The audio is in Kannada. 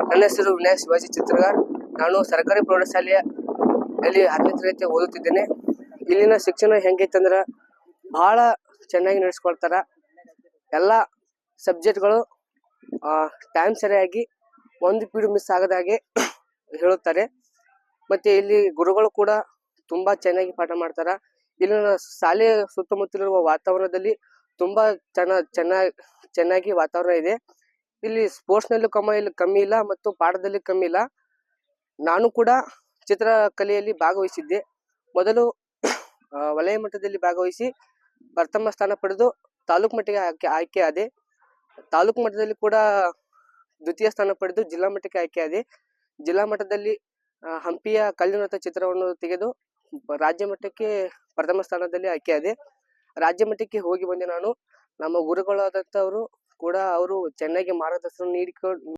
ನನ್ನ ಹೆಸರು ವಿನಯ್ ಶಿವಾಜಿ ಚಿತ್ರಗಾರ್. ನಾನು ಸರ್ಕಾರಿ ಪ್ರೌಢಶಾಲೆಯ ಅಲ್ಲಿ ಹತ್ತನೇ ತರಗತಿ ಓದುತ್ತಿದ್ದೇನೆ. ಇಲ್ಲಿನ ಶಿಕ್ಷಣ ಹೆಂಗೈತಂದ್ರ ಬಹಳ ಚೆನ್ನಾಗಿ ನಡೆಸ್ಕೊಳ್ತಾರ ಎಲ್ಲ ಸಬ್ಜೆಕ್ಟ್ಗಳು ಟೈಮ್ ಸರಿಯಾಗಿ ಒಂದು ಪೀಡು ಮಿಸ್ ಆಗದ ಹಾಗೆ ಹೇಳುತ್ತಾರೆ. ಮತ್ತೆ ಇಲ್ಲಿ ಗುರುಗಳು ಕೂಡ ತುಂಬ ಚೆನ್ನಾಗಿ ಪಾಠ ಮಾಡ್ತಾರೆ. ಇಲ್ಲಿನ ಶಾಲೆಯ ಸುತ್ತಮುತ್ತಲಿರುವ ವಾತಾವರಣದಲ್ಲಿ ತುಂಬಾ ಚೆನ್ನ, ಚೆನ್ನಾಗಿ ವಾತಾವರಣ ಇದೆ. ಇಲ್ಲಿ ಸ್ಪೋರ್ಟ್ಸ್ನಲ್ಲಿ ಕಮ್ಮ ಇಲ್ಲ, ಕಮ್ಮಿ ಇಲ್ಲ ಮತ್ತು ಪಾಠದಲ್ಲಿ ಕಮ್ಮಿ ಇಲ್ಲ. ನಾನು ಕೂಡ ಚಿತ್ರಕಲೆಯಲ್ಲಿ ಭಾಗವಹಿಸಿದ್ದೆ. ಮೊದಲು ವಲಯ ಮಟ್ಟದಲ್ಲಿ ಭಾಗವಹಿಸಿ ಪ್ರಥಮ ಸ್ಥಾನ ಪಡೆದು ತಾಲೂಕು ಮಟ್ಟಿಗೆ ಆಯ್ಕೆ ಆಯ್ಕೆ ಆದೆ. ತಾಲೂಕು ಮಟ್ಟದಲ್ಲಿ ಕೂಡ ದ್ವಿತೀಯ ಸ್ಥಾನ ಪಡೆದು ಜಿಲ್ಲಾ ಮಟ್ಟಕ್ಕೆ ಆಯ್ಕೆ ಆದೆ. ಜಿಲ್ಲಾ ಮಟ್ಟದಲ್ಲಿ ಹಂಪಿಯ ಕಲ್ಲಿನತ ಚಿತ್ರವನ್ನು ತೆಗೆದು ರಾಜ್ಯ ಮಟ್ಟಕ್ಕೆ ಪ್ರಥಮ ಸ್ಥಾನದಲ್ಲಿ ಆಯ್ಕೆ ಆದೆ. ರಾಜ್ಯ ಮಟ್ಟಕ್ಕೆ ಹೋಗಿ ಬಂದೆ ನಾನು. ನಮ್ಮ ಗುರುಗಳಾದಂಥವರು ಕೂಡ ಅವರು ಚೆನ್ನಾಗಿ ಮಾರ್ಗದರ್ಶನ ನೀಡಿಕೊಂಡು